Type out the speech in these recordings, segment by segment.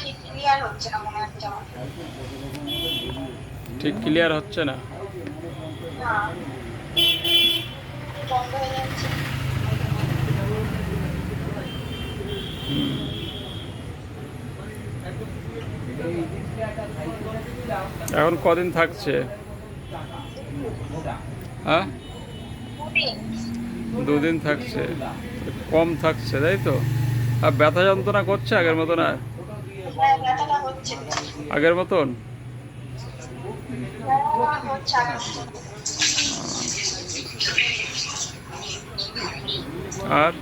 ঠিক ক্লিয়ার হচ্ছে না মনে হচ্ছে আমার। ঠিক ক্লিয়ার হচ্ছে না? না। বন্ধ হয়ে যাচ্ছে। এখন কদিন থাকছে? হ্যাঁ? দুদিন থাকছে। কম থাকছে তাই তো? আর ব্যথা যন্ত্রণা করছে আগের মতো না হ্যাঁ আগের মতন? হ্যাঁ। আর?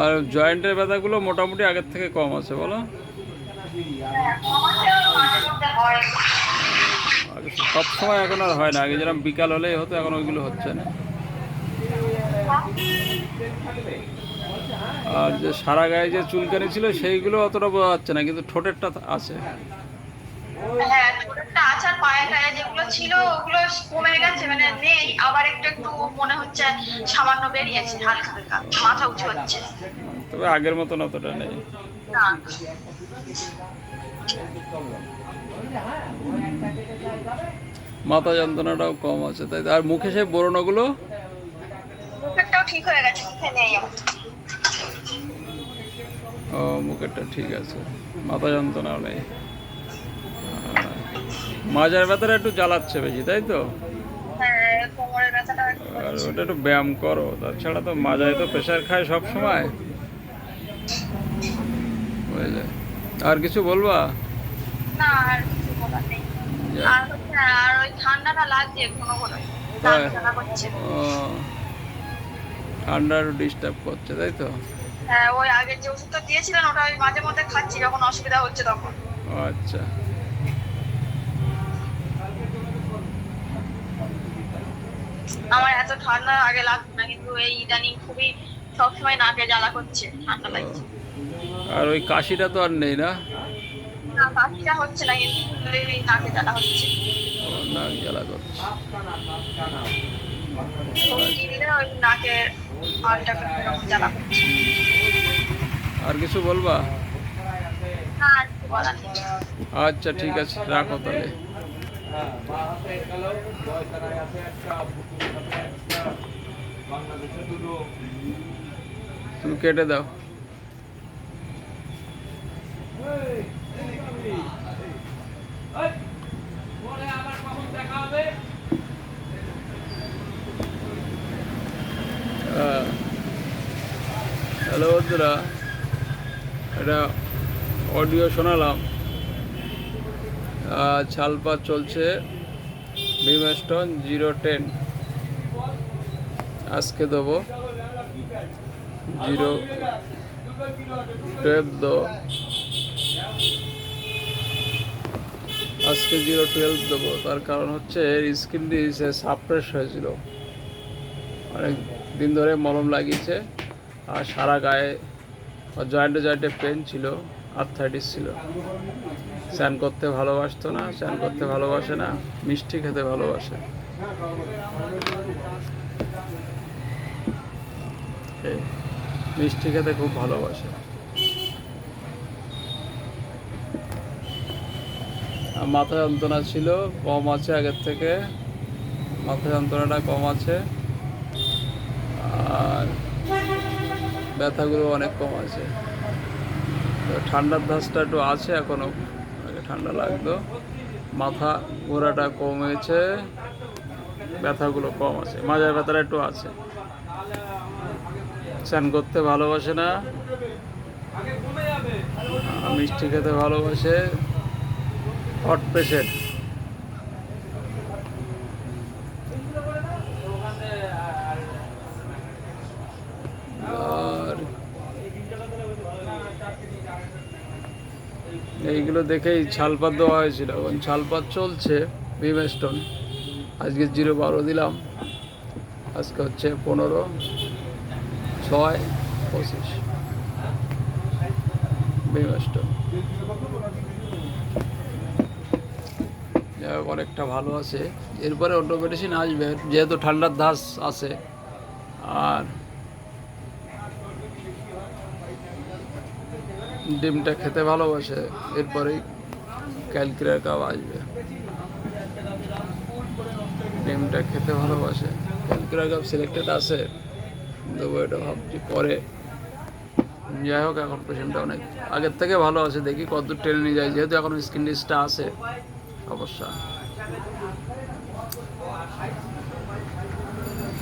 আর জয়েন্টের ব্যথাগুলো মোটামুটি আগের থেকে কম আছে, বলো হ্যাঁ, আমারও মাঝে মধ্যে হয় আগে সব সময় এখন আর হয় না। আগে যেরকম বিকাল হলেই হতো, এখন ওইগুলো হচ্ছে না। আর যে সারা গায়ে যে চুলকানি ছিল, সেইগুলো অতটা বোঝা যাচ্ছে না, কিন্তু ঠোঁটেরটা আছে। হ্যাঁ মানে মাথা উঁচু হচ্ছে। তবে আগের মতন অতটা নেই। মাথা যন্ত্রণাটাও কম আছে তাই? আর মুখে সেই মুখেরটাও ঠিক হয়ে গেছে ও মুখেরটা ঠিক আছে। মাথা যন্ত্রণাও নেই। মাজার ব্যথাটা একটু জ্বালাচ্ছে বেশি তাই তো? হ্যাঁ আর ওটা একটু ব্যায়াম করো তাছাড়া তো মাজায় তো প্রেশার খায় সব সময়। বুঝলে? আর কিছু বলবা? না আর কিছু বলার নেই। আর হচ্ছে আর ওই ঠান্ডাটা লাগছে কোনো কোনো। ঠান্ডা করছে। ও ঠান্ডার ডিস্টার্ব করছে তাই তো? হ্যাঁ ওই আগের যে ওষুধটা দিয়েছিলেন ওটা ওই মাঝে মধ্যে খাচ্ছি যখন অসুবিধা হচ্ছে তখন। আচ্ছা। আমার এত ঠান্ডা আগে লাগতো না কিন্তু এই ইদানিং খুবই সবসময় নাকে জ্বালা করছে ঠান্ডা লাগছে। আর ওই কাশিটা তো আর নেই না? না কাশিটা হচ্ছে না কিন্তু এই নাকে জ্বালা হচ্ছে। নাক জ্বালা করছে। নাকে জ্বালা করছে। আর কিছু বলবা? আচ্ছা ঠিক আছে রাখো তাহলে। তুমি কেটে দাও। হ্যালো বন্ধুরা এটা অডিও শোনালাম। আহ, ছালপাত চলছে বিমেস্টন জিরো টেন আজকে দেবো। জিরো টুয়েলভ দো। আজকে জিরো টুয়েলভ দেবো। তার কারণ হচ্ছে এর স্কিন দিয়ে সে সাপ্রেস হয়েছিল। অনেক দিন ধরে মলম লাগিয়েছে আর সারা গায়ে জয়েন্টে জয়েন্টে পেন ছিল আর্থাইটিস ছিল। স্নান করতে ভালোবাসতো না স্নান করতে ভালোবাসে না মিষ্টি খেতে ভালোবাসে। এই, মিষ্টি খেতে খুব ভালোবাসে। মাথা যন্ত্রণা ছিল, কম আছে আগের থেকে। মাথা যন্ত্রণাটা কম আছে। আর ব্যথাগুলো অনেক কম আছে। ঠান্ডার ধাসটা একটু আছে এখনও, আগে ঠান্ডা লাগতো। মাথা ঘোরাটা কমেছে, ব্যথাগুলো কম আছে, মাজার ব্যথাটা একটু আছে। স্নান করতে ভালোবাসে না। মিষ্টি খেতে ভালোবাসে। হট পেশেন্ট এইগুলো দেখেই ছালপাত দেওয়া হয়েছিল। এখন ছালপাত চলছে বিমেস্টন আজকে জিরো বারো দিলাম। আজকে হচ্ছে পনেরো। ছয়, পঁচিশ। অনেকটা ভালো আছে। এরপরে অন্য মেডিসিন আসবে, যেহেতু ঠান্ডার ধাস আছে। আর ডিমটা খেতে ভালোবাসে, এরপরেই ক্যালকুলের কাপ আসবে। ডিমটা খেতে ভালোবাসে। ক্যালকুলের কাপ সিলেক্টেড আছে। দেবো এটা ভাবছি পরে। যাই হোক, এখন পেশেন্টটা অনেক আগের থেকে ভালো আছে, দেখি কত ট্রেনে নিয়ে যায় যেহেতু এখন স্কিন ডিসটা আছে, সমস্যা।